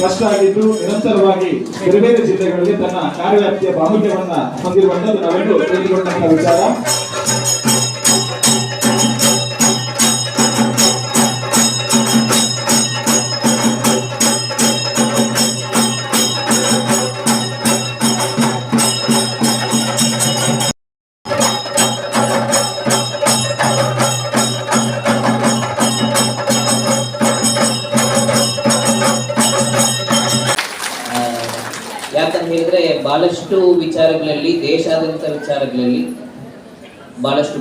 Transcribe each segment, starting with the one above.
ಕಷ್ಟ ಆಗಿದ್ದು ನಿರಂತರವಾಗಿ ಬೇರೆ ಬೇರೆ ಜಿಲ್ಲೆಗಳಲ್ಲಿ ತನ್ನ ಕಾರ್ಯವ್ಯಾಪ್ತಿಯ ಬಾಹುಲ್ಯವನ್ನು ಹೊಂದಿರುವಂತದ್ದು ನಾವೆಲ್ಲರೂ ತಿಳಿದುಕೊಂಡಂತಹ ವಿಚಾರ.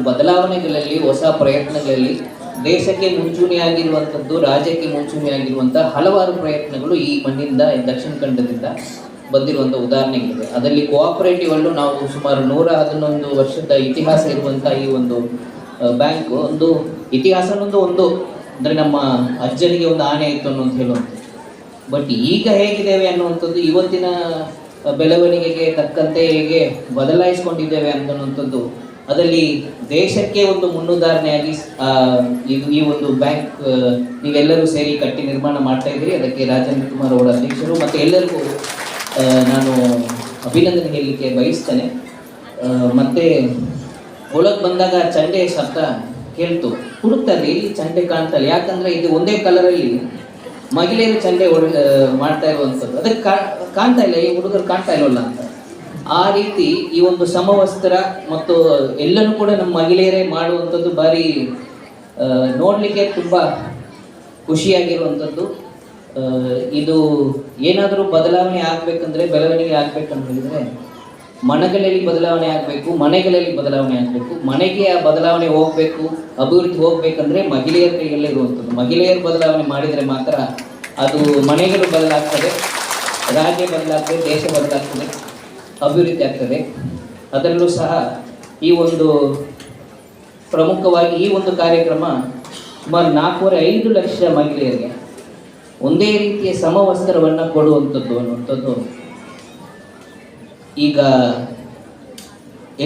ಬದಲಾವಣೆಗಳಲ್ಲಿ, ಹೊಸ ಪ್ರಯತ್ನಗಳಲ್ಲಿ ದೇಶಕ್ಕೆ ಮುಂಚೂಣಿಯಾಗಿರುವಂಥದ್ದು, ರಾಜ್ಯಕ್ಕೆ ಮುಂಚೂಣಿಯಾಗಿರುವಂಥ ಹಲವಾರು ಪ್ರಯತ್ನಗಳು ಈ ಮಣ್ಣಿಂದ ದಕ್ಷಿಣ ಖಂಡದಿಂದ ಬಂದಿರುವಂಥ ಉದಾಹರಣೆಗಳಿದೆ ಅದರಲ್ಲಿ ಕೋಆಪರೇಟಿವ್ ಅಲ್ಲೂ ನಾವು ಸುಮಾರು ನೂರ ಹದಿನೊಂದು ವರ್ಷದ ಇತಿಹಾಸ ಇರುವಂಥ ಈ ಒಂದು ಬ್ಯಾಂಕು ಒಂದು ಇತಿಹಾಸ ಅನ್ನೋದು ಒಂದು, ಅಂದರೆ ನಮ್ಮ ಅಜ್ಜನಿಗೆ ಒಂದು ಆನೆ ಇತ್ತು ಅನ್ನೋದು ಹೇಳುವಂಥದ್ದು. ಬಟ್ ಈಗ ಹೇಗಿದ್ದೇವೆ ಅನ್ನುವಂಥದ್ದು, ಇವತ್ತಿನ ಬೆಳವಣಿಗೆಗೆ ತಕ್ಕಂತೆ ಹೇಗೆ ಬದಲಾಯಿಸ್ಕೊಂಡಿದ್ದೇವೆ ಅನ್ನುವಂಥದ್ದು ಅದರಲ್ಲಿ ದೇಶಕ್ಕೆ ಒಂದು ಮುನ್ನುದಾಹರಣೆಯಾಗಿ ಆ, ಇದು ಈ ಒಂದು ಬ್ಯಾಂಕ್ ನೀವೆಲ್ಲರೂ ಸೇರಿ ಕಟ್ಟಿ ನಿರ್ಮಾಣ ಮಾಡ್ತಾ ಇದ್ದೀರಿ. ಅದಕ್ಕೆ ರಾಜೇಂದ್ರ ಕುಮಾರ್ ಅವರ ಅಧ್ಯಕ್ಷರು ಮತ್ತು ಎಲ್ಲರಿಗೂ ನಾನು ಅಭಿನಂದನೆ ಹೇಳಲಿಕ್ಕೆ ಬಯಸ್ತೇನೆ. ಮತ್ತು ಒಳಗೆ ಬಂದಾಗ ಚಂಡೆ ಶಬ್ದ ಕೇಳ್ತು. ಹುಡುಕ್ತಾರೆ ಇಲ್ಲಿ ಚಂಡೆ ಕಾಣ್ತಾರೆ ಯಾಕಂದರೆ ಇದು ಒಂದೇ ಕಲರಲ್ಲಿ ಮಹಿಳೆಯರು ಚಂಡೆ ಓಡ್ ಮಾಡ್ತಾ ಇರುವಂಥದ್ದು. ಅದಕ್ಕೆ ಕಾಣ್ತಾ ಇಲ್ಲ ಈ ಹುಡುಗರು ಕಾಣ್ತಾ ಇಲ್ಲವಲ್ಲ ಅಂತ. ಆ ರೀತಿ ಈ ಒಂದು ಸಮವಸ್ತ್ರ ಮತ್ತು ಎಲ್ಲರೂ ಕೂಡ ನಮ್ಮ ಮಹಿಳೆಯರೇ ಮಾಡುವಂಥದ್ದು ಬಾರಿ ನೋಡಲಿಕ್ಕೆ ತುಂಬ ಖುಷಿಯಾಗಿರುವಂಥದ್ದು. ಇದು ಏನಾದರೂ ಬದಲಾವಣೆ ಆಗಬೇಕಂದ್ರೆ ಬೆಳವಣಿಗೆ ಆಗಬೇಕಂತ ಹೇಳಿದರೆ, ಮನಗಳಲ್ಲಿ ಬದಲಾವಣೆ ಆಗಬೇಕು, ಮನೆಗಳಲ್ಲಿ ಬದಲಾವಣೆ ಆಗಬೇಕು. ಮನೆಗೆ ಆ ಬದಲಾವಣೆ ಹೋಗಬೇಕು, ಅಭಿವೃದ್ಧಿ ಹೋಗಬೇಕಂದ್ರೆ ಮಹಿಳೆಯರ ಕೈಯಲ್ಲೇ ಇರುವಂಥದ್ದು. ಮಹಿಳೆಯರು ಬದಲಾವಣೆ ಮಾಡಿದರೆ ಮಾತ್ರ ಅದು ಮನೆಗಳು ಬದಲಾಗ್ತದೆ, ರಾಜ್ಯ ಬದಲಾಗ್ತದೆ, ದೇಶ ಬದಲಾಗ್ತದೆ. ಅಭಿವೃದ್ಧಿ ಆಗ್ತದೆ. ಅದರಲ್ಲೂ ಸಹ ಈ ಒಂದು ಪ್ರಮುಖವಾಗಿ ಈ ಒಂದು ಕಾರ್ಯಕ್ರಮ ಸುಮಾರು ನಾಲ್ಕೂವರೆ ಐದು ಲಕ್ಷ ಮಹಿಳೆಯರಿಗೆ ಒಂದೇ ರೀತಿಯ ಸಮವಸ್ತ್ರವನ್ನು ಕೊಡುವಂಥದ್ದು ಅನ್ನುವಂಥದ್ದು. ಈಗ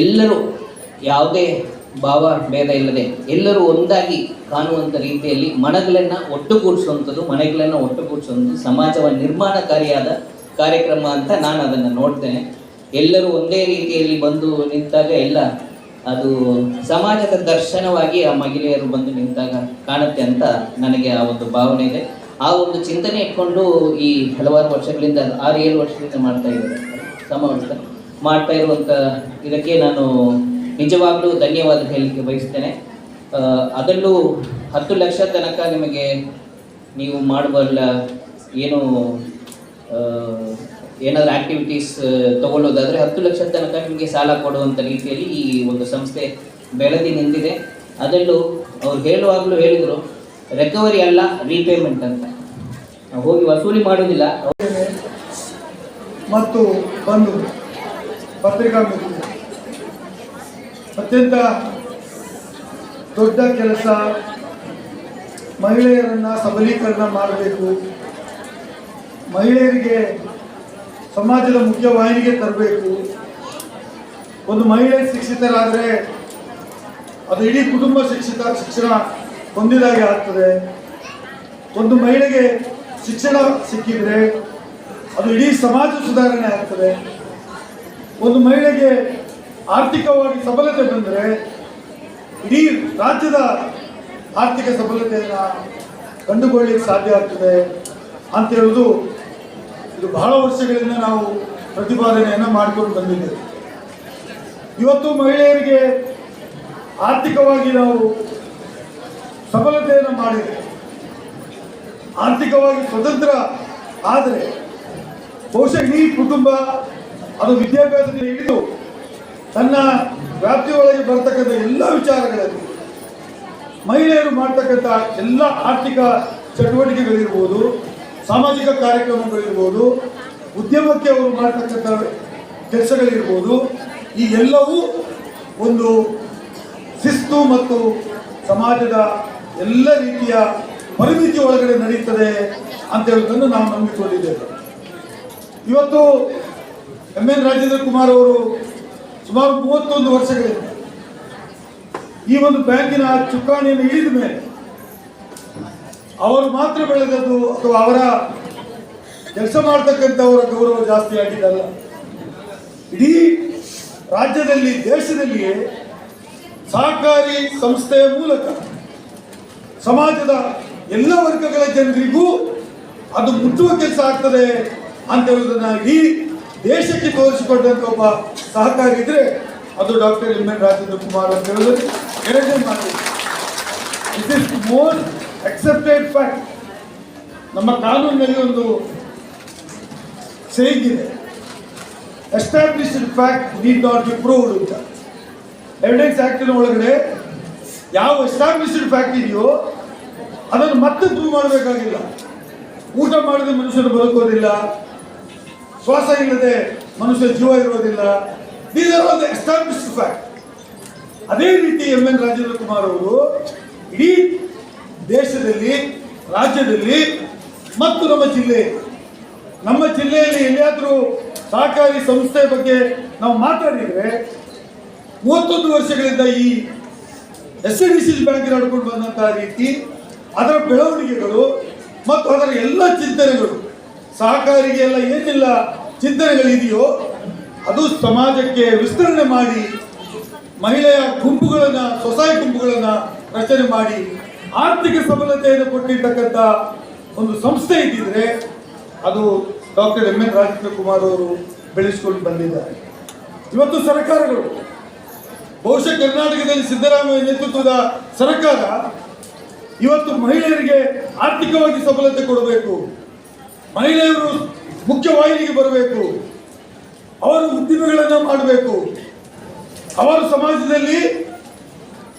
ಎಲ್ಲರೂ ಯಾವುದೇ ಭಾವ ಭೇದ ಇಲ್ಲದೆ ಎಲ್ಲರೂ ಒಂದಾಗಿ ಕಾಣುವಂಥ ರೀತಿಯಲ್ಲಿ ಮನಗಳನ್ನು ಒಟ್ಟುಗೂಡಿಸುವಂಥದ್ದು, ಮನೆಗಳನ್ನು ಒಟ್ಟುಗೂಡಿಸುವಂಥದ್ದು, ಸಮಾಜವ ನಿರ್ಮಾಣಕಾರಿಯಾದ ಕಾರ್ಯಕ್ರಮ ಅಂತ ನಾನು ಅದನ್ನು ನೋಡ್ತೇನೆ. ಎಲ್ಲರೂ ಒಂದೇ ರೀತಿಯಲ್ಲಿ ಬಂದು ನಿಂತಾಗ ಎಲ್ಲ ಅದು ಸಮಾಜದ ದರ್ಶನವಾಗಿ ಆ ಮಹಿಳೆಯರು ಬಂದು ನಿಂತಾಗ ಕಾಣುತ್ತೆ ಅಂತ ನನಗೆ ಆ ಒಂದು ಭಾವನೆ ಇದೆ. ಆ ಒಂದು ಚಿಂತನೆ ಇಟ್ಕೊಂಡು ಈ ಹಲವಾರು ವರ್ಷಗಳಿಂದ, ಆರು ಏಳು ವರ್ಷದಿಂದ ಮಾಡ್ತಾ ಇದ್ದಾರೆ. ಸಮಾವೇಶ ಮಾಡ್ತಾ ಇರುವಂಥ ಇದಕ್ಕೆ ನಾನು ನಿಜವಾಗ್ಲೂ ಧನ್ಯವಾದ ಹೇಳಲಿಕ್ಕೆ ಬಯಸ್ತೇನೆ. ಅದರಲ್ಲೂ ಹತ್ತು ಲಕ್ಷ ತನಕ ನಿಮಗೆ ನೀವು ಮಾಡಬಲ್ಲ ಏನು ಏನಾದರೂ ಆಕ್ಟಿವಿಟೀಸ್ ತಗೊಳ್ಳೋದಾದರೆ ಹತ್ತು ಲಕ್ಷ ತನಕ ನಿಮಗೆ ಸಾಲ ಕೊಡುವಂಥ ರೀತಿಯಲ್ಲಿ ಈ ಒಂದು ಸಂಸ್ಥೆ ಬೆಳೆದಿ ನಿಂತಿದೆ. ಅದರಲ್ಲೂ ಅವ್ರು ಹೇಳುವಾಗಲೂ ಹೇಳಿದರು ರಿಕವರಿ ಅಲ್ಲ ರೀಪೇಮೆಂಟ್ ಅಂತ. ಹೋಗಿ ವಸೂಲಿ ಮಾಡೋದಿಲ್ಲ ಮತ್ತು ಬಂದು ಪತ್ರಿಕಾ ಅತ್ಯಂತ ದೊಡ್ಡ ಕೆಲಸ ಮಹಿಳೆಯರನ್ನು ಸಬಲೀಕರಣ ಮಾಡಬೇಕು. ಮಹಿಳೆಯರಿಗೆ ಸಮಾಜದ ಮುಖ್ಯ ವಾಹಿನಿಗೆ ತರಬೇಕು. ಒಂದು ಮಹಿಳೆ ಶಿಕ್ಷಿತರಾದರೆ ಅದು ಇಡೀ ಕುಟುಂಬ ಶಿಕ್ಷಿತ, ಶಿಕ್ಷಣ ಹೊಂದಿದಾಗೆ ಆಗ್ತದೆ. ಒಂದು ಮಹಿಳೆಗೆ ಶಿಕ್ಷಣ ಸಿಕ್ಕಿದರೆ ಅದು ಇಡೀ ಸಮಾಜ ಸುಧಾರಣೆ ಆಗ್ತದೆ. ಒಂದು ಮಹಿಳೆಗೆ ಆರ್ಥಿಕವಾಗಿ ಸಬಲತೆ ಬಂದರೆ ಇಡೀ ರಾಜ್ಯದ ಆರ್ಥಿಕ ಸಬಲತೆಯನ್ನು ಕಂಡುಕೊಳ್ಳಿಕ್ಕೆ ಸಾಧ್ಯ ಆಗ್ತದೆ ಅಂತ ಹೇಳುವುದು ಇದು ಬಹಳ ವರ್ಷಗಳಿಂದ ನಾವು ಪ್ರತಿಪಾದನೆಯನ್ನು ಮಾಡಿಕೊಂಡು ಬಂದಿದ್ದೇವೆ. ಇವತ್ತು ಮಹಿಳೆಯರಿಗೆ ಆರ್ಥಿಕವಾಗಿ ನಾವು ಸಫಲತೆಯನ್ನು ಮಾಡಿದೆ ಆರ್ಥಿಕವಾಗಿ ಸ್ವತಂತ್ರ ಆದರೆ ಬಹುಶಃ ಈ ಕುಟುಂಬ ಅದು ವಿದ್ಯಾಭ್ಯಾಸದಿಂದ ಹಿಡಿದು ತನ್ನ ವ್ಯಾಪ್ತಿಯೊಳಗೆ ಬರತಕ್ಕಂಥ ಎಲ್ಲ ವಿಚಾರಗಳಲ್ಲಿ ಮಹಿಳೆಯರು ಮಾಡ್ತಕ್ಕಂಥ ಎಲ್ಲ ಆರ್ಥಿಕ ಚಟುವಟಿಕೆಗಳಿರ್ಬೋದು ಸಾಮಾಜಿಕ ಕಾರ್ಯಕ್ರಮಗಳಿರ್ಬೋದು, ಉದ್ಯಮಕ್ಕೆ ಅವರು ಮಾಡ್ತಕ್ಕಂಥ ಕೆಲಸಗಳಿರ್ಬೋದು, ಈ ಎಲ್ಲವೂ ಒಂದು ಶಿಸ್ತು ಮತ್ತು ಸಮಾಜದ ಎಲ್ಲ ರೀತಿಯ ಪರಿಮಿತಿ ಒಳಗಡೆ ನಡೆಯುತ್ತದೆ ಅಂತ ಹೇಳೋದನ್ನು ನಾವು ನಂಬಿಕೊಂಡಿದ್ದೇವೆ. ಇವತ್ತು ಎಂ ಎನ್ ರಾಜೇಂದ್ರ ಕುಮಾರ್ ಅವರು ಸುಮಾರು ಮೂವತ್ತೊಂದು ವರ್ಷಗಳಿಂದ ಈ ಒಂದು ಬ್ಯಾಂಕಿನ ಚುಕ್ಕಾಣಿಯನ್ನು ಇಳಿದ ಮೇಲೆ ಅವರು ಮಾತ್ರ ಬೆಳೆದದ್ದು ಅಥವಾ ಅವರ ಕೆಲಸ ಮಾಡ್ತಕ್ಕಂಥವರ ಗೌರವ ಜಾಸ್ತಿ ಆಗಿದ್ದಲ್ಲ. ಇಡೀ ರಾಜ್ಯದಲ್ಲಿ, ದೇಶದಲ್ಲಿಯೇ ಸಹಕಾರಿ ಸಂಸ್ಥೆಯ ಮೂಲಕ ಸಮಾಜದ ಎಲ್ಲ ವರ್ಗಗಳ ಜನರಿಗೂ ಅದು ಮುಟ್ಟುವ ಕೆಲಸ ಆಗ್ತದೆ ಅಂತ ಹೇಳುವುದನ್ನ ಇಡೀ ದೇಶಕ್ಕೆ ತೋರಿಸಿಕೊಂಡಂತ ಒಬ್ಬ ಸಹಕಾರಿ ಇದ್ರೆ ಅದು doctor M N Rajendra Kumar ಅಂತ ಹೇಳಿದ್ರೆ ಎರಡನೇ ಮಾತು. It is more accepted fact ನಮ್ಮ ಕಾನೂನಿನಲ್ಲಿ ಒಂದು ಸೇಗಿದೆ established fact need not be proved ಅಂತ ಎವಿಡೆನ್ಸ್ ಆಕ್ಟಿನ ಒಳಗಡೆ ಯಾವ ಎಸ್ಟಾಬ್ಲಿಷ್ಡ್ ಫ್ಯಾಕ್ಟ್ ಇದೆಯೋ ಅದನ್ನು ಮತ್ತೆ ಪ್ರೂವ್ ಮಾಡಬೇಕಾಗಿಲ್ಲ. ಊಟ ಮಾಡಿದ ಮನುಷ್ಯರು ಬದುಕೋದಿಲ್ಲ. ಶ್ವಾಸ ಇಲ್ಲದೆ ಮನುಷ್ಯ ಜೀವ ಇರೋದಿಲ್ಲ. ದೀಸ್ ಆರ್ ಆಲ್ ಫ್ಯಾಕ್ಟ್ ಅದೇ ರೀತಿ ಎಂ ಎನ್ ರಾಜೇಂದ್ರ ಕುಮಾರ್ ಅವರು ಇಡೀ ದೇಶದಲ್ಲಿ, ರಾಜ್ಯದಲ್ಲಿ, ಮತ್ತು ನಮ್ಮ ಜಿಲ್ಲೆ. ನಮ್ಮ ಜಿಲ್ಲೆಯಲ್ಲಿ ಎಲ್ಲಿಯಾದರೂ ಸಹಕಾರಿ ಸಂಸ್ಥೆ ಬಗ್ಗೆ ನಾವು ಮಾತಾಡಿದರೆ, ಮೂವತ್ತೊಂದು ವರ್ಷಗಳಿಂದ ಈ ಎಸ್ ಡಿ ಸಿ ಬ್ಯಾಂಕ್ ನಡ್ಕೊಂಡು ಬಂದಂತಹ ರೀತಿ, ಅದರ ಬೆಳವಣಿಗೆಗಳು ಮತ್ತು ಅದರ ಎಲ್ಲ ಚಿಂತನೆಗಳು, ಸಹಕಾರಿಗೆ ಎಲ್ಲ ಏನೆಲ್ಲ ಚಿಂತನೆಗಳಿದೆಯೋ, ಅದು ಸಮಾಜಕ್ಕೆ ವಿಸ್ತರಣೆ ಮಾಡಿ, ಮಹಿಳೆಯ ಗುಂಪುಗಳನ್ನು, ಸ್ವಸಹಾಯ ಗುಂಪುಗಳನ್ನು ರಚನೆ ಮಾಡಿ ಆರ್ಥಿಕ ಸಬಲತೆಯನ್ನು ಕೊಟ್ಟಿರ್ತಕ್ಕಂಥ ಒಂದು ಸಂಸ್ಥೆ ಇದ್ದಿದ್ರೆ ಅದು doctor M N Rajendra Kumar ಅವರು ಬೆಳೆಸಿಕೊಂಡು ಬಂದಿದ್ದಾರೆ. ಇವತ್ತು ಸರ್ಕಾರಗಳು, ಬಹುಶಃ ಕರ್ನಾಟಕದಲ್ಲಿ ಸಿದ್ದರಾಮಯ್ಯ ನೇತೃತ್ವದ ಸರ್ಕಾರ ಇವತ್ತು ಮಹಿಳೆಯರಿಗೆ ಆರ್ಥಿಕವಾಗಿ ಸಬಲತೆ ಕೊಡಬೇಕು, ಮಹಿಳೆಯರು ಮುಖ್ಯವಾಹಿನಿಗೆ ಬರಬೇಕು, ಅವರು ಉದ್ದಿಮೆಗಳನ್ನು ಮಾಡಬೇಕು. ಅವರು ಸಮಾಜದಲ್ಲಿ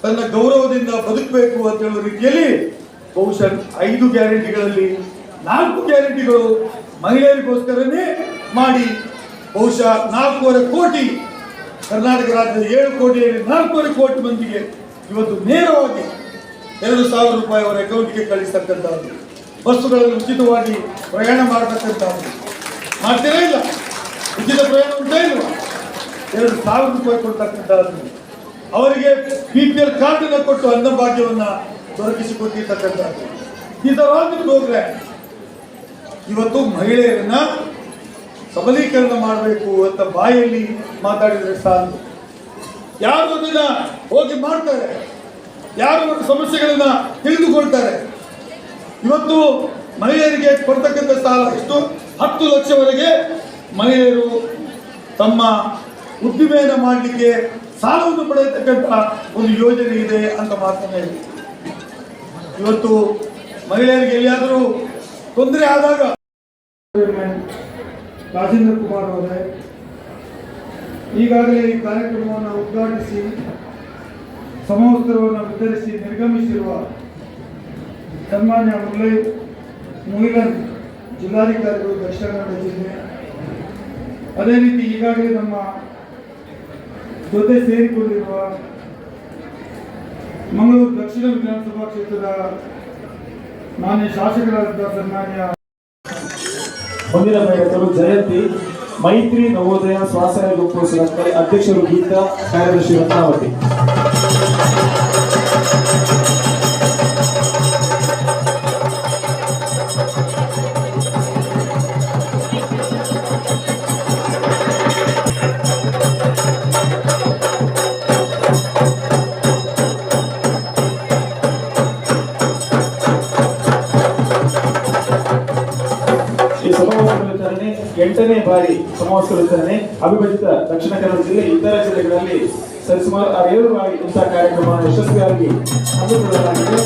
ತನ್ನ ಗೌರವದಿಂದ ಬದುಕಬೇಕು ಅಂತ ಹೇಳುವ ರೀತಿಯಲ್ಲಿ ಬಹುಶಃ ಐದು ಗ್ಯಾರಂಟಿಗಳಲ್ಲಿ ನಾಲ್ಕು ಗ್ಯಾರಂಟಿಗಳು ಮಹಿಳೆಯರಿಗೋಸ್ಕರನೇ ಮಾಡಿ ಬಹುಶಃ ನಾಲ್ಕೂವರೆ ಕೋಟಿ ಕರ್ನಾಟಕ ರಾಜ್ಯದ ಏಳು ಕೋಟಿಯಲ್ಲಿ ನಾಲ್ಕೂವರೆ ಕೋಟಿ ಮಂದಿಗೆ ಇವತ್ತು ನೇರವಾಗಿ ಎರಡು ಸಾವಿರ ರೂಪಾಯಿ ಅವರ ಅಕೌಂಟ್ಗೆ ಕಳಿಸ್ತಕ್ಕಂಥದ್ದು. ಬಸ್ಸುಗಳನ್ನು ಉಚಿತವಾಗಿ ಪ್ರಯಾಣ ಮಾಡತಕ್ಕಂಥದ್ದು. ಮಾಡ್ತೀರಾ ಇಲ್ಲ? ಉಚಿತ ಪ್ರಯಾಣ ಉಂಟೇ ಇಲ್ವಾ? ಎರಡು ಸಾವಿರ ರೂಪಾಯಿ ಕೊಡ್ತಕ್ಕಂಥದ್ದು. ಅವರಿಗೆ ಬಿ ಪಿ ಎಲ್ ಅನ್ನ ಕೊಟ್ಟು ಅನ್ನಭಾಗ್ಯವನ್ನ ದೊರಕಿಸಿಕೊಟ್ಟಿರ್ತಕ್ಕಂಥದ್ದು. ಇದರ ಪ್ರೋಗ್ರಾಮ್ ಇವತ್ತು ಮಹಿಳೆಯರನ್ನ ಸಬಲೀಕರಣ ಮಾಡಬೇಕು ಅಂತ ಬಾಯಲ್ಲಿ ಮಾತಾಡಿದ್ರೆ ಸಾಕು. ಯಾರು ಅದನ್ನ ಹೋಗಿ ಮಾಡ್ತಾರೆ? ಯಾರು ಸಮಸ್ಯೆಗಳನ್ನ ತಿಳಿದುಕೊಳ್ತಾರೆ? ಇವತ್ತು ಮಹಿಳೆಯರಿಗೆ ಕೊಡ್ತಕ್ಕಂಥ ಸಾಲ ಎಷ್ಟು? ಹತ್ತು ಲಕ್ಷವರೆಗೆ ಮಹಿಳೆಯರು ತಮ್ಮ ಉದ್ದಿಮೆಯನ್ನು ಮಾಡಲಿಕ್ಕೆ ಸಾಲವನ್ನು ಪಡೆಯತಕ್ಕಂಥ ಒಂದು ಯೋಜನೆ ಇದೆ ಅಂತ ಮಾತನ್ನ ಇದೆ ಇವತ್ತು ಮಹಿಳೆಯರಿಗೆ ಎಲ್ಲಿಯಾದರೂ ತೊಂದರೆ ಆದಾಗ ರಾಜೇಂದ್ರ ಕುಮಾರ್ ಅವರೇ, ಈಗಾಗಲೇ ಈ ಕಾರ್ಯಕ್ರಮವನ್ನು ಉದ್ಘಾಟಿಸಿ, ಸಮವಸ್ತ್ರವನ್ನು ವಿತರಿಸಿ ನಿರ್ಗಮಿಸಿರುವ ಸನ್ಮಾನ್ಯ ಮುರಳಿ ಮುಗಿಲನ್ ಜಿಲ್ಲಾಧಿಕಾರಿಗಳು ದಕ್ಷಿಣ ಕನ್ನಡ ಜಿಲ್ಲೆ. ಅದೇ ರೀತಿ ಈಗಾಗಲೇ ನಮ್ಮ ಜೊತೆ ಸೇರಿಕೊಂಡಿರುವ ಮಂಗಳೂರು ದಕ್ಷಿಣ ವಿಧಾನಸಭಾ ಕ್ಷೇತ್ರದ ಮಾನ್ಯ ಶಾಸಕರಾದ ಸನ್ಮಾನ್ಯ ಮುಂದಿನ ಜಯಂತಿ, ಮೈತ್ರಿ ನವೋದಯ ಸ್ವಾಸಹಾಯ ಗುಂಪು ಸಂಸ್ಥೆ ಅಧ್ಯಕ್ಷರು ಗೀತಾ, ಕಾರ್ಯದರ್ಶಿ ರತ್ನಾವತಿ. ಎಂಟನೇ ಬಾರಿ ಸಮವಸ್ತ್ರ ವಿತರಣೆ ಅವಿಭಜಿತ ದಕ್ಷಿಣ ಕನ್ನಡ ಜಿಲ್ಲೆ ಇತರ ಜಿಲ್ಲೆಗಳಲ್ಲಿ ಸರಿಸುಮಾರು ಆರು ಏಳು ಬಾರಿ ಇಂತಹ ಕಾರ್ಯಕ್ರಮವನ್ನು ಯಶಸ್ವಿಯಾಗಿ ಹಮ್ಮಿಕೊಳ್ಳಲಾಗಿದೆ.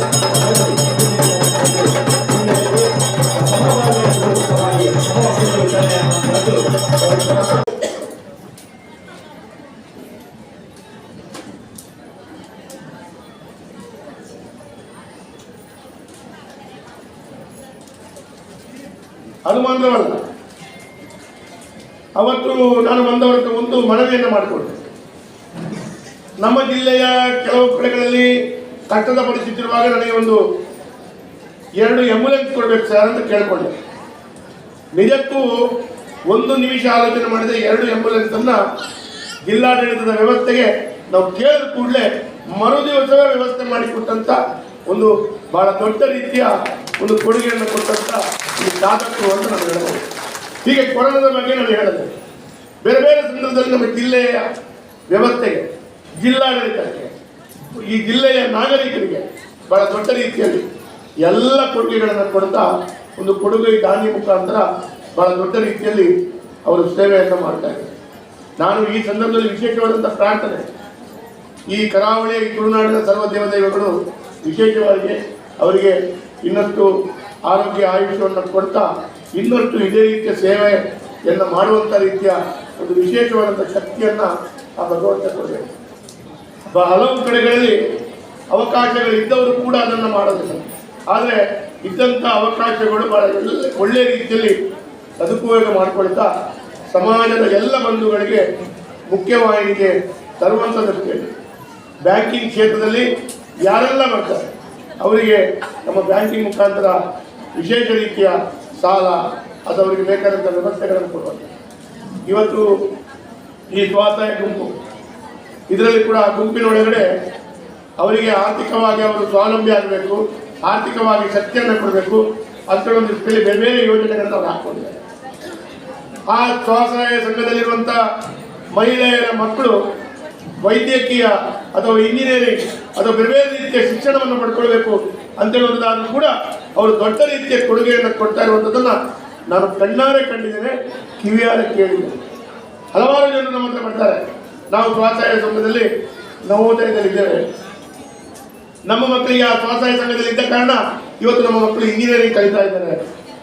ಅವತ್ತು ನಾನು ಬಂದವರ ಒಂದು ಮನವಿಯನ್ನು ಮಾಡಿಕೊಂಡೆ ನಮ್ಮ ಜಿಲ್ಲೆಯ ಕೆಲವು ಕಡೆಗಳಲ್ಲಿ ಕಟ್ಟದ ಪಡಿಸುತ್ತಿರುವಾಗ ನನಗೆ ಒಂದು ಎರಡು ಆಂಬುಲೆನ್ಸ್ ಕೊಡಬೇಕು ಸರ್ ಅಂತ ಕೇಳಿಕೊಂಡೆ. ನಿಜಕ್ಕೂ ಒಂದು ನಿಮಿಷ ಆಲೋಚನೆ ಮಾಡಿದರೆ ಎರಡು ಆಂಬುಲೆನ್ಸ್ ಅನ್ನ ಜಿಲ್ಲಾಡಳಿತದ ವ್ಯವಸ್ಥೆಗೆ ನಾವು ಕೇಳಿದ ಕೂಡಲೇ ಮರುದಿವಸವೇ ವ್ಯವಸ್ಥೆ ಮಾಡಿಕೊಟ್ಟಂತ ಒಂದು ಬಹಳ ದೊಡ್ಡ ರೀತಿಯ ಒಂದು ಕೊಡುಗೆಯನ್ನು ಕೊಟ್ಟಂತ ಈ ಸಾಧಕರು ಅಂತ ನಾನು ಹೇಳಬಹುದು ಹೀಗೆ ಕೊರೋನಾದ ಬಗ್ಗೆ ನಾನು ಹೇಳಿದೆ ಬೇರೆ ಬೇರೆ ಸಂದರ್ಭದಲ್ಲಿ ನಮ್ಮ ಜಿಲ್ಲೆಯ ವ್ಯವಸ್ಥೆಗೆ, ಜಿಲ್ಲಾಡಳಿತಕ್ಕೆ, ಈ ಜಿಲ್ಲೆಯ ನಾಗರಿಕರಿಗೆ ಬಹಳ ದೊಡ್ಡ ರೀತಿಯಲ್ಲಿ ಎಲ್ಲ ಕೊಡುಗೆಗಳನ್ನು ಕೊಡ್ತಾ, ಒಂದು ಕೊಡುಗೆ ದಾನಿ ಮುಖಾಂತರ ಬಹಳ ದೊಡ್ಡ ರೀತಿಯಲ್ಲಿ ಅವರು ಸೇವೆಯನ್ನು ಮಾಡ್ತಾ ಇದ್ದಾರೆ. ನಾನು ಈ ಸಂದರ್ಭದಲ್ಲಿ ವಿಶೇಷವಾದಂಥ ಪ್ರಾರ್ಥನೆ, ಈ ಕರಾವಳಿಯ ತುಳುನಾಡಿನ ಸರ್ವ ದೇವದೇವಗಳು ವಿಶೇಷವಾಗಿ ಅವರಿಗೆ ಇನ್ನಷ್ಟು ಆರೋಗ್ಯ, ಆಯುಷ್ಯವನ್ನು ಕೊಡ್ತಾ, ಇನ್ನಷ್ಟು ಇದೇ ರೀತಿಯ ಸೇವೆಯನ್ನು ಮಾಡುವಂಥ ರೀತಿಯ ಒಂದು ವಿಶೇಷವಾದಂಥ ಶಕ್ತಿಯನ್ನು ಆ ಭಗವಂತ ಕೊಡಬೇಕು. ಹಲವು ಕಡೆಗಳಲ್ಲಿ ಅವಕಾಶಗಳಿದ್ದವರು ಕೂಡ ಅದನ್ನು ಮಾಡೋದಿಲ್ಲ ಆದರೆ ಇದ್ದಂಥ ಅವಕಾಶಗಳು ಬಹಳ ಎಲ್ಲ- ಒಳ್ಳೆಯ ರೀತಿಯಲ್ಲಿ ಸದುಪಯೋಗ ಮಾಡಿಕೊಳ್ತಾ ಸಮಾಜದ ಎಲ್ಲ ಬಂಧುಗಳಿಗೆ ಮುಖ್ಯವಾಹಿನಿಗೆ ದೃಷ್ಟಿಯಲ್ಲಿ ಬ್ಯಾಂಕಿಂಗ್ ಕ್ಷೇತ್ರದಲ್ಲಿ ಯಾರೆಲ್ಲ ಬರ್ತಾರೆ, ಅವರಿಗೆ ನಮ್ಮ ಬ್ಯಾಂಕಿಂಗ್ ಮುಖಾಂತರ ವಿಶೇಷ ರೀತಿಯ ಸಾಲ, ಅದು ಅವರಿಗೆ ಬೇಕಾದಂಥ ವ್ಯವಸ್ಥೆಗಳನ್ನು ಕೊಡುವಂಥ ಇವತ್ತು ಈ ಸ್ವಾಸಹಾಯ ಗುಂಪು. ಇದರಲ್ಲಿ ಕೂಡ ಆ ಗುಂಪಿನೊಳಗಡೆ ಅವರಿಗೆ ಆರ್ಥಿಕವಾಗಿ ಅವರು ಸ್ವಾವಲಂಬಿ ಆಗಬೇಕು, ಆರ್ಥಿಕವಾಗಿ ಶಕ್ತಿಯನ್ನು ಕೊಡಬೇಕು ಅಂತ ದೃಷ್ಟಿಯಲ್ಲಿ ಬೇರೆ ಬೇರೆ ಯೋಜನೆಗಳನ್ನು ಅವ್ರು ಹಾಕ್ಕೊಂಡಿದ್ದಾರೆ. ಆ ಸ್ವಸಹಾಯ ಸಂಘದಲ್ಲಿರುವಂಥ ಮಹಿಳೆಯರ ಮಕ್ಕಳು ವೈದ್ಯಕೀಯ ಅಥವಾ ಇಂಜಿನಿಯರಿಂಗ್ ಅಥವಾ ಬೇರೆ ಬೇರೆ ರೀತಿಯ ಶಿಕ್ಷಣವನ್ನು ಪಡ್ಕೊಳ್ಬೇಕು ಅಂತೇಳುವುದಾದ್ರೂ ಕೂಡ ಅವರು ದೊಡ್ಡ ರೀತಿಯ ಕೊಡುಗೆಯನ್ನು ಕೊಡ್ತಾ ಇರುವಂಥದ್ದನ್ನು ನಾನು ಕಣ್ಣಾರೆ ಕಂಡಿದ್ದೇನೆ, ಕಿವಿಯಾರೆ ಕೇಳಿದ್ದೇನೆ. ಹಲವಾರು ಜನರು ನಮ್ಮ ಹತ್ರ ಬರ್ತಾರೆ. ನಾವು ಸ್ವಾಸಾಯ ಸಂಘದಲ್ಲಿ ನವೋದಯದಲ್ಲಿದ್ದೇವೆ ನಮ್ಮ ಮಕ್ಕಳಿಗೆ ಆ ಸ್ವಸಹಾಯ ಸಂಘದಲ್ಲಿ ಇದ್ದ ಕಾರಣ ಇವತ್ತು ನಮ್ಮ ಮಕ್ಕಳು ಇಂಜಿನಿಯರಿಂಗ್ ಕಲಿತಾ ಇದ್ದಾರೆ.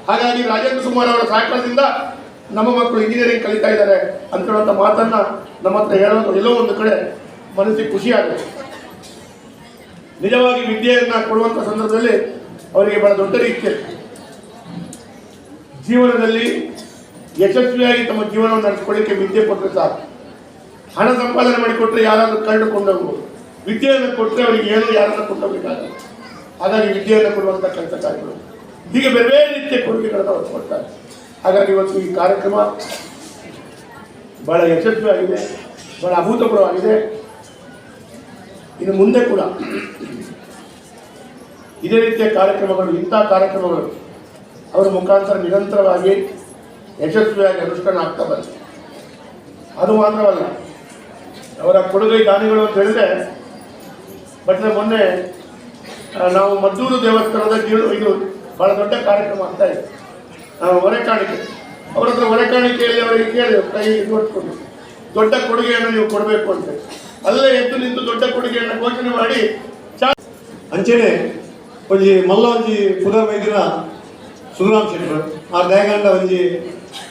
ಹಾಗಾಗಿ ರಾಜೇಂದ್ರ ಕುಮಾರ್ ಅವರ ಸಹಕಾರದಿಂದ ನಮ್ಮ ಮಕ್ಕಳು ಇಂಜಿನಿಯರಿಂಗ್ ಕಲಿತಾ ಇದ್ದಾರೆ ಅಂತ ಮಾತನ್ನ ನಮ್ಮ ಹತ್ರ ಹೇಳೋದು ಎಲ್ಲೋ ಒಂದು ಕಡೆ ಮನಸ್ಸಿಗೆ ಖುಷಿ ಆಗುತ್ತೆ. ನಿಜವಾಗಿ ವಿದ್ಯೆಯನ್ನು ಕೊಡುವಂತ ಸಂದರ್ಭದಲ್ಲಿ ಅವರಿಗೆ ಬಹಳ ದೊಡ್ಡ ರೀತಿಯಲ್ಲಿ ಜೀವನದಲ್ಲಿ ಯಶಸ್ವಿಯಾಗಿ ತಮ್ಮ ಜೀವನವನ್ನು ನಡೆಸಿಕೊಳ್ಳಿಕ್ಕೆ ವಿದ್ಯೆ ಕೊಟ್ಟರೆ ಸಾಕು. ಹಣ ಸಂಪಾದನೆ ಮಾಡಿಕೊಟ್ರೆ ಯಾರಾದರೂ ಕಳೆದುಕೊಂಡು ಹೋಗ್ಬೋದು ವಿದ್ಯೆಯನ್ನು ಕೊಟ್ಟರೆ ಅವರಿಗೆ ಏನು ಯಾರನ್ನ ಕೊಂಡೋಗ್ಬೇಕಾಗಲ್ಲ ಹಾಗಾಗಿ ವಿದ್ಯೆಯನ್ನು ಕೊಡುವಂಥ ಕೆಲಸ ಕಾರ್ಯಗಳು. ಹೀಗೆ ಬೇರೆ ಬೇರೆ ರೀತಿಯ ಕೊಡುಗೆಗಳನ್ನು ಅವರು ಕೊಡ್ತಾರೆ. ಹಾಗಾಗಿ ಇವತ್ತು ಈ ಕಾರ್ಯಕ್ರಮ ಬಹಳ ಯಶಸ್ವಿಯಾಗಿದೆ, ಬಹಳ ಅಭೂತಪೂರ್ವವಾಗಿದೆ. ಇನ್ನು ಮುಂದೆ ಕೂಡ ಇದೇ ರೀತಿಯ ಕಾರ್ಯಕ್ರಮಗಳು, ಇಂಥ ಕಾರ್ಯಕ್ರಮಗಳು ಅವರ ಮುಖಾಂತರ ನಿರಂತರವಾಗಿ ಯಶಸ್ವಿಯಾಗಿ ಅನುಷ್ಠಾನ ಆಗ್ತಾ ಬಂತು. ಅದು ಮಾತ್ರವಲ್ಲ, ಅವರ ಕೊಡುಗೈ ದಾನಿಗಳು ಅಂತ ಹೇಳಿದ್ರೆ, ಬಟ್ ಮೊನ್ನೆ ನಾವು ಮದ್ದೂರು ದೇವಸ್ಥಾನದ ಜೀವನ ಇದು ಬಹಳ ದೊಡ್ಡ ಕಾರ್ಯಕ್ರಮ ಆಗ್ತಾ ಇದೆ. ನಾವು ಹೊರೆ ಕಾಣಿಕೆ ಅವ್ರ ಹತ್ರ ಹೊರೆ ಕಾಣಿಕೆಯಲ್ಲಿ ಅವರಿಗೆ ಕೇಳಿ ಕೈ ನೋಡ್ಕೊಂಡು ದೊಡ್ಡ ಕೊಡುಗೆಯನ್ನು ನೀವು ಕೊಡಬೇಕು ಅಂತ. ಅಲ್ಲೇ ಎದ್ದು ನಿಂತು ದೊಡ್ಡ ಕೊಡುಗೆಯನ್ನು ಘೋಷಣೆ ಮಾಡಿ ಅಂಚೆನೆ ಒಂಜಿ ಮಲ್ಲ ಒಂಜಿ ಪುದರ್ ಶೆಟ್ಟರು ಆ ದಯಗಂಡ ಒಂಜಿ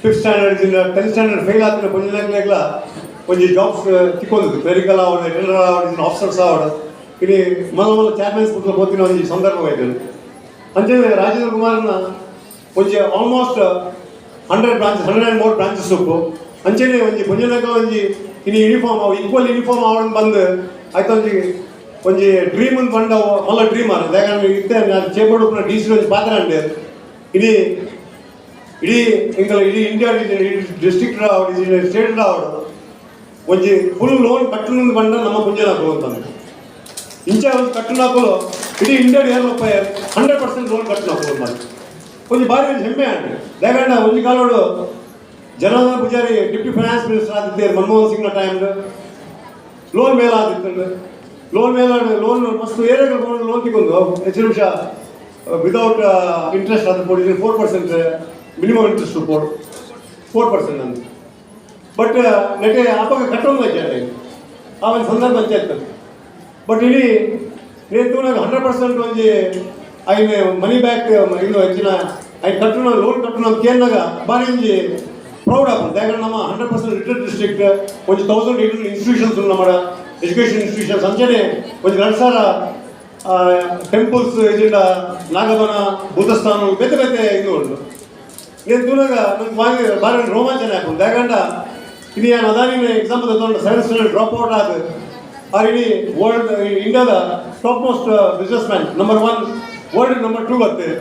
fifth standard tenth standard fail ಆದ್ರೆ ಪೊಂಜಿನಕ್ಲೆಗ್ಲ ಒಂಜಿ ಜಾಬ್ಸ್ ತಿಕ್ಕೊಂದು ಕ್ಲರಿಕಲ್ ಆವಡ್ ಜನರಲ್ ಆವಡ್ ಆಫೀಸರ್ಸ್ ಆವಡ್ ಇಲ್ಲಿ ಮೊದಲ ಮಲ್ಲ ಚಾಂಪಿಯನ್ಸ್ ಪುತ್ರ ಪೋತಿನ ಒಂದು ಸಂದರ್ಭ ಅಂತೇಳಿ ರಾಜೇಂದ್ರ ಕುಮಾರ್ನ ಒಂಜಿ almost hundred branch hundred and more branches ಉಪ್ಪು. ಅಂಚನೆ ಒಂಜಿ ಪೊಂಜನಕ ಒಂಜಿ ಇನಿ ಯೂನಿಫಾರ್ಮ್ ಅವು ಈಕ್ವಲ್ ಯೂನಿಫಾರ್ಮ್ ಆವಡ್ ಬಂದು ಆಯ್ತು ಒಂಜಿ ಒಂಜಿ ಡ್ರೀಮ್ ಅಂತ ಬಂಡ ಮಲ್ಲ ಡ್ರೀಮ್ ಆರ ಯಾಕಂದ್ರೆ ಇತ್ತೆ ನಾನು ಚೇಪಡು ಡಿ ಸಿ ಒಂದು ಪಾತ್ರ ಅಂಡೆ ಇಡೀ ಇಡೀ ಇಂಕಲ ಇಡೀ ಇಂಡಿಯಾ ಡಿಸ್ಟ್ರಿಕ್ಟ್ ರಾವಡ್ ಸ್ಟೇಟ್ ಆವಡು ಒಂಜಿ ಫುಲ್ ಲೋನ್ ಕಟ್ಟುನ ಬಂದ ನಮ್ಮ ಪುಂಜನಾಕು ಅಂತ ಇಂಚ ಒಂದು ಕಟ್ಟುನಾಕಲು ಇಡೀ ಇಂಡಿಯಾ ಏರ್ ರೂಪಾಯಿ ಹಂಡ್ರೆಡ್ ಪರ್ಸೆಂಟ್ ಲೋನ್ ಕಟ್ಟುನಾಕು ಮಾಡಿ ಒಂಜಿ ಬಾರಿ ಒಂದು ಹೆಮ್ಮೆ ಅಂದ್ರೆ ಯಾಕಂಡ ಒಂದು ಕಾಲೋಡು Janardhana Poojary deputy finance minister ಆದಿದ್ದೇರು Manmohan ಸಿಂಗ್ನ ಟೈಮ್ ಲೋನ್ ಮೇಲೆ ಆದಿತ್ತು ಲೋನ್ ಮೇಲೆ ಲೋನ್ ಫಸ್ಟ್ ಏರಿಯಾಗಳು ಲೋನ್ ತಿಕ್ಕೊಂಡು ಹೆಚ್ಚು ನಿಮಿಷ ವಿದೌಟ್ ಇಂಟ್ರೆಸ್ಟ್ ಅದು ಕೊಟ್ಟಿದ್ದೀನಿ four percent minimum interest four four percent ಅಂತ ಬಟ್ ನೆಗೆ ಆಪಾಗ ಕಟ್ಟೋದು ಬೇಕಾದ್ರೆ ಆ ಒಂದು ಸಂದರ್ಭ ಅಂತ ಇರ್ತದೆ ಬಟ್ ಇಡೀ ನೇತು ಹಂಡ್ರೆಡ್ ಪರ್ಸೆಂಟ್ ಒಂದು ಐನು ಮನಿ ಬ್ಯಾಕ್ ಇನ್ನು ಹೆಚ್ಚಿನ ಐದು ಕಟ್ಟಣ ಲೋನ್ ಕಟ್ಟಣ ಅಂತ ಕೇಳಿದಾಗ ಭಾರಿ ಒಂದು ಪ್ರೌಡ್ ಆಗ್ತದೆ. ಯಾಕಂದ್ರೆ ನಮ್ಮ ಹಂಡ್ರೆಡ್ ಪರ್ಸೆಂಟ್ ರಿಟರ್ ಡಿಸ್ಟ್ರಿಕ್ಟ್ ಒಂದು ತೌಸಂಡ್ ಇನ್ಸ್ಟಿಟ್ಯೂಷನ್ಸ್ ನಮ್ಮ ಎಜುಕೇಷನ್ ಇನ್ಸ್ಟಿಟ್ಯೂಷನ್ಸ್ ಅಂಚೆನೆ ಒಂದು ಎರಡು ಸಾವಿರ ಟೆಂಪಲ್ಸ್ ಇಜಿಂದ ನಾಗಬನ ಬುದ್ಧಸ್ಥಾನ ಬೇತೆ ಬೇತೆ ಇದು ಉಂಟು నేను దూరంగా నాకు బాగా బాగా రోమాంచన ఆకుంది ಯಾಕಂದ್ರೆ ಇದು ಏನು ಅದಾನಿ ಎಕ್ಸಾಂಪಲ್ ತಗೊಂಡು ಸೆವೆನ್ ಸ್ಟ್ಯಾಂಡರ್ಡ್ ಡ್ರಾಪ್ ಔಟ್ ಆದ ಆ ಇಡೀ ವರ್ಲ್ಡ್ ಇಂಡಿಯಾದ top most businessman number one world number two ಬರ್ತದೆ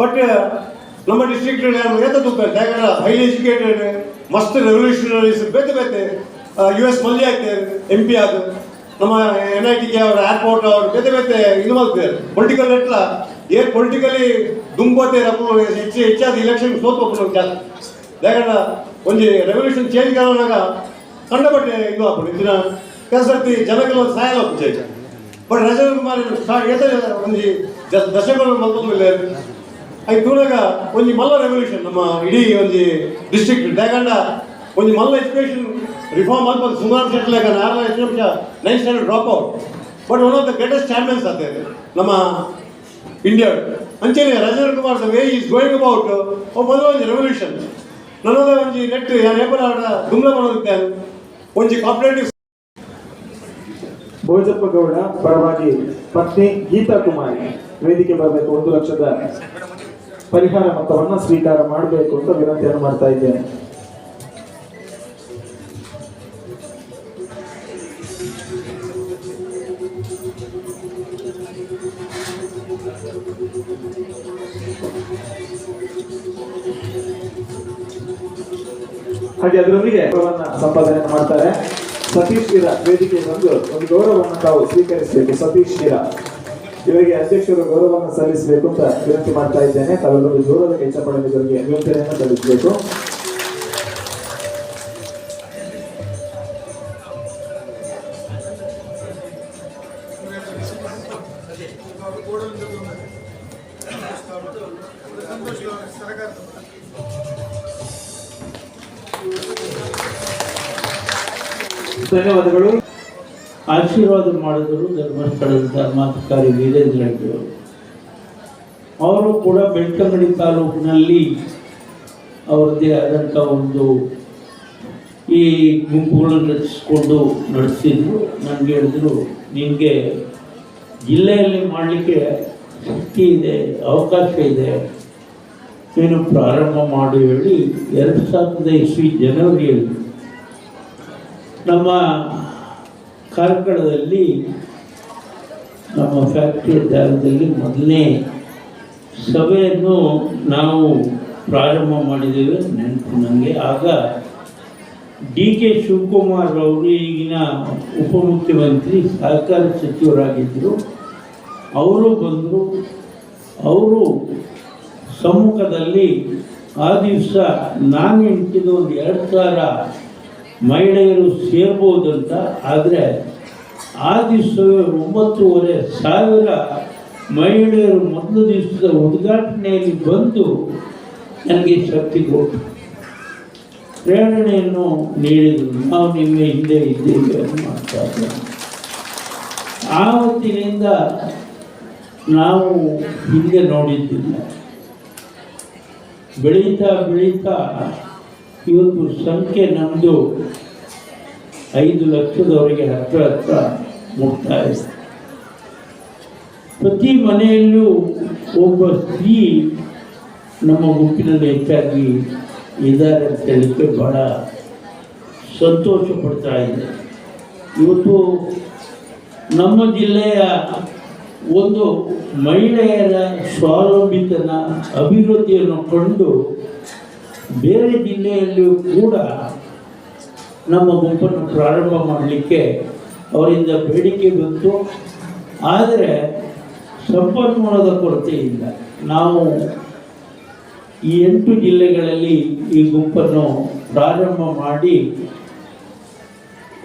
ಬಟ್ ನಮ್ಮ ಡಿಸ್ಟ್ರಿಕ್ಟ್ ಏತ ತೂಕ ಯಾಕಂದ್ರೆ ಹೈಲಿ ಎಜುಕೇಟೆಡ್ ಮಸ್ತ್ ರೆವಲ್ಯೂಷನರೀಸ್ ಬೇತೆ ಬೇತೆ ಯು ಎಸ್ ಮಲ್ಲಿ ಆಗ್ತದೆ ಎಂ ಪಿ ಆದ ನಮ್ಮ ಎನ್ ಐ ಟಿಗೆ ಅವ್ರ ಏರ್ಪೋರ್ಟ್ ಅವ್ರ ಬೇತೆ ಬೇತೆ ಇನ್ವಾಲ್ವ್ ಪೊಲಿಟಿಕಲ್ ಎಟ್ಲ ಏನ್ ಪೊಲಿಟಿಕಲಿ ದುಂಬೋತೆ ಹೆಚ್ಚು ಹೆಚ್ಚಾದ ಇಲೆಕ್ಷನ್ ಸೋತ್ ಹೋಗ್ಬೇಕು ಜಾಸ್ತಿ. ಯಾಕಂದ್ರೆ ಒಂಜಿ ರೆವಲ್ಯೂಷನ್ ಚೇಂಜ್ ಕಾರಣಾಗ ಕಂಡಪಟ್ಟೆ ಇದು ಹಾಕೊಂಡು ಇದನ್ನ ಕೆಲಸರ್ತಿ ಒಂದು ಸಹಾಯ ಹೋಗ್ತದೆ ಬಟ್ ರಾಜೇಂದ್ರ ಕುಮಾರ್ ಒಂದು ದಶಕಗಳು ಮಲ್ಕೊಂಡ್ಮೇಲೆ ಅದು ತೂರಾಗ ಒಂದು ಮಲ್ಲ ರೆವಲ್ಯೂಷನ್ ನಮ್ಮ ಇಡೀ ಒಂದು ಡಿಸ್ಟ್ರಿಕ್ಟ್ ಯಾಕಂದ್ರೆ ಒಂದು ಮಲ್ಲ ಎಜುಕೇಷನ್ ರಿಫಾರ್ಮ್ ಆಗ್ಬೋದು ಸುಮಾರು ಸೆಟ್ಲ್ ಆಗ ಎಷ್ಟು ನಿಮಿಷ nine standard drop out but one of the greatest champions ಆಗ್ತದೆ ನಮ್ಮ ಇಂಡಿಯಾ ಅಂಚೆನೆ Rajendra Kumar the way is going about ಮೊದಲ ಒಂದು ರೆವಲ್ಯೂಷನ್ ನನ್ನದ ಒಂಜಿ ನೆಟ್ ಏಪರ ಆಡ ದುಮ್ಲ ಮಾಡೋದಿದ್ದಾನೆ ಒಂಜಿ ಕಾಪರೇಟಿವ್ ಭೋಜಪ್ಪ ಗೌಡ ಪರವಾಗಿ ಪತ್ನಿ ಗೀತಾ ಕುಮಾರಿ ವೇದಿಕೆ ಬರಬೇಕು, ಒಂದು ಲಕ್ಷದ ಪರಿಹಾರ ಮೊತ್ತವನ್ನು ಸ್ವೀಕಾರ ಮಾಡಬೇಕು ಅಂತ ವಿನಂತಿಯನ್ನು ಮಾಡ್ತಾ ಇದ್ದೇನೆ. ಹಾಗೆ ಅದರೊಂದಿಗೆ ಗೌರವವನ್ನ ಸಂಪಾದನೆ ಮಾಡ್ತಾರೆ. ಸತೀಶ್ ಶಿರ ವೇದಿಕೆ ಬಂದು ಒಂದು ಗೌರವವನ್ನು ತಾವು ಸ್ವೀಕರಿಸಬೇಕು. ಸತೀಶ್ ಶಿರ ಇವರಿಗೆ ಅಧ್ಯಕ್ಷರು ಗೌರವವನ್ನು ಸಲ್ಲಿಸಬೇಕು ಅಂತ ವಿನಂತಿ ಮಾಡ್ತಾ ಇದ್ದೇನೆ. ತಾವೆಲ್ಲರೂ ಜೋರದ ಕೈ ಚಪ್ಪಾಳೆಯವರಿಗೆ ವಿನಂತಿಯನ್ನು ಸಲ್ಲಿಸಬೇಕು. ಧನ್ಯವಾದಗಳು. ಆಶೀರ್ವಾದ ಮಾಡಿದರು ಧರ್ಮಸ್ಥಳದ ಧರ್ಮಾಧಿಕಾರಿ ವೀರೇಂದ್ರ ಅವರು. ಅವರು ಕೂಡ ಬೆಳ್ತಂಗಡಿ ತಾಲೂಕಿನಲ್ಲಿ ಅವರದೇ ಆದಂಥ ಒಂದು ಈ ಗುಂಪುಗಳನ್ನು ರಚಿಸಿಕೊಂಡು ನಡೆಸಿದ್ರು. ನನಗೆ ಹೇಳಿದ್ರು ನಿಮಗೆ ಜಿಲ್ಲೆಯಲ್ಲಿ ಮಾಡಲಿಕ್ಕೆ ಶಕ್ತಿ ಇದೆ, ಅವಕಾಶ ಇದೆ. ನೀನು ಪ್ರಾರಂಭ ಮಾಡಿ ಹೇಳಿ ಎರಡು ಸಾವಿರದ ಇಸ್ವಿ ಜನವರಿಯಲ್ಲಿ ನಮ್ಮ ಕಾರ್ಕಳದಲ್ಲಿ, ನಮ್ಮ ಫ್ಯಾಕ್ಟ್ರಿಯ ಜಾಗದಲ್ಲಿ ಮೊದಲನೇ ಸಭೆಯನ್ನು ನಾವು ಪ್ರಾರಂಭ ಮಾಡಿದ್ದೇವೆ, ನೆನಪು ನನಗೆ ಆಗ ಡಿ ಕೆ ಶಿವಕುಮಾರ್ ಅವರು ಈಗಿನ ಉಪಮುಖ್ಯಮಂತ್ರಿ ಸಹಕಾರ ಸಚಿವರಾಗಿದ್ದರು. ಅವರು ಬಂದರು. ಅವರು ಸಮ್ಮುಖದಲ್ಲಿ ಆ ದಿವಸ ನಾನು ಇಟ್ಟಿದ್ದು ಒಂದು ಎರಡು ಸಾವಿರ ಮಹಿಳೆಯರು ಸೇರ್ಬೋದಂತ, ಆದರೆ ಆ ದಿವಸ ಒಂಬತ್ತೂವರೆ ಸಾವಿರ ಮಹಿಳೆಯರು ಮೊದಲು ದಿವಸದ ಉದ್ಘಾಟನೆಯಲ್ಲಿ ಬಂದು ನನಗೆ ಶಕ್ತಿ ಕೊಟ್ಟು ಪ್ರೇರಣೆಯನ್ನು ನೀಡಿದರು. ನಾವು ನಿಮ್ಮ ಹಿಂದೆ ಇದ್ದೇವೆ ಅಂತ ಮಾಡ್ತಾ ಇದ್ದೇವೆ ಆ ಹೊತ್ತಿನಿಂದ ನಾವು ಹಿಂದೆ ನೋಡಿದ್ದಿಲ್ಲ. ಬೆಳೀತಾ ಬೆಳೀತಾ ಇವತ್ತು ಸಂಖ್ಯೆ ನಮ್ಮದು ಐದು ಲಕ್ಷದವರೆಗೆ ಹತ್ತಿರ ಹತ್ರ ಮುಗ್ತಾ ಇದೆ. ಪ್ರತಿ ಮನೆಯಲ್ಲೂ ಒಬ್ಬ ಸ್ತ್ರೀ ನಮ್ಮ ಗುಂಪಿನಲ್ಲಿ ಹೆಚ್ಚಾಗಿ ಇದ್ದಾರೆ ಅಂತ ಹೇಳಲಿಕ್ಕೆ ಬಹಳ ಸಂತೋಷ ಪಡ್ತಾ ಇದೆ. ಇವತ್ತು ನಮ್ಮ ಜಿಲ್ಲೆಯ ಒಂದು ಮಹಿಳೆಯರ ಸ್ವಾವಲಂಬಿತನ ಅಭಿವೃದ್ಧಿಯನ್ನು ಕಂಡು ಬೇರೆ ಜಿಲ್ಲೆಯಲ್ಲಿಯೂ ಕೂಡ ನಮ್ಮ ಗುಂಪನ್ನು ಪ್ರಾರಂಭ ಮಾಡಲಿಕ್ಕೆ ಅವರಿಂದ ಬೇಡಿಕೆ ಬಂತು. ಆದರೆ ಸಂಪನ್ಮೂಲದ ಕೊರತೆಯಿಂದ ನಾವು ಈ ಎಂಟು ಜಿಲ್ಲೆಗಳಲ್ಲಿ ಈ ಗುಂಪನ್ನು ಪ್ರಾರಂಭ ಮಾಡಿ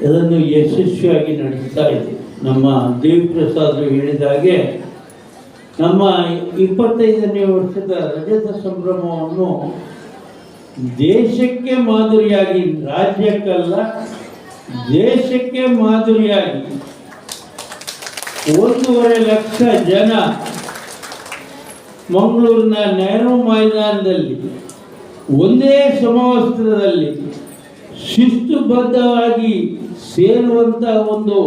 ಅದನ್ನು ಯಶಸ್ವಿಯಾಗಿ ನಡೆಸ್ತಾ ಇದೆ ನಮ್ಮ ದೇವಿಪ್ರಸಾದ್ ಹೇಳಿದ ಹಾಗೆ ನಮ್ಮ ಇಪ್ಪತ್ತೈದನೇ ವರ್ಷದ ರಜತ ಸಂಭ್ರಮವನ್ನು ದೇಶಕ್ಕೆ ಮಾದರಿಯಾಗಿ ರಾಜ್ಯಕ್ಕಲ್ಲ ದೇಶಕ್ಕೆ ಮಾದರಿಯಾಗಿ ಒಂದೂವರೆ ಲಕ್ಷ ಜನ ಮಂಗಳೂರಿನ ನೆಹರು ಮೈದಾನದಲ್ಲಿ ಒಂದೇ ಸಮವಸ್ತ್ರದಲ್ಲಿ ಶಿಸ್ತುಬದ್ಧವಾಗಿ ಸೇರುವಂಥ ಒಂದು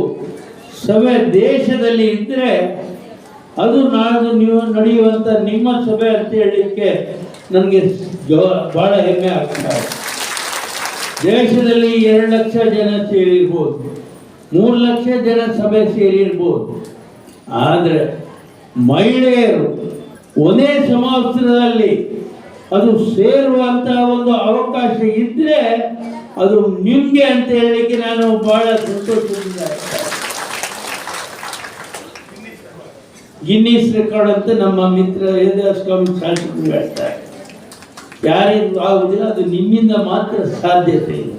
ಸಭೆ ದೇಶದಲ್ಲಿ ಇದ್ದರೆ ಅದು ನಾಳೆ ನೀವು ನಡೆಯುವಂಥ ನಿಮ್ಮ ಸಭೆ ಅಂತ ಹೇಳಲಿಕ್ಕೆ ನನಗೆ ಭಾಳ ಹೆಮ್ಮೆ ಆಗ್ತಾ ಇದೆ. ದೇಶದಲ್ಲಿ ಎರಡು ಲಕ್ಷ ಜನ ಸೇರಿರ್ಬೋದು, ಮೂರು ಲಕ್ಷ ಜನ ಸಭೆ ಸೇರಿರ್ಬೋದು. ಆದರೆ ಮಹಿಳೆಯರು ಒಂದೇ ಸಮವಸ್ತ್ರದಲ್ಲಿ ಅದು ಸೇರುವಂತಹ ಒಂದು ಅವಕಾಶ ಇದ್ರೆ ಅದು ನಿಮಗೆ ಅಂತ ಹೇಳಲಿಕ್ಕೆ ನಾನು ಬಹಳ ಸಂತೋಷದಿಂದ ಗಿನ್ನಿಸ್ ರೆಕಾರ್ಡ್ ಅಂತ ನಮ್ಮ ಮಿತ್ರ ಸ್ವಾಮಿ ಶಾಸಕರು ಹೇಳ್ತಾರೆ. ಯಾರಿಂದ ಆಗುವುದಿಲ್ಲ, ಅದು ನಿಮ್ಮಿಂದ ಮಾತ್ರ ಸಾಧ್ಯತೆ ಇದೆ.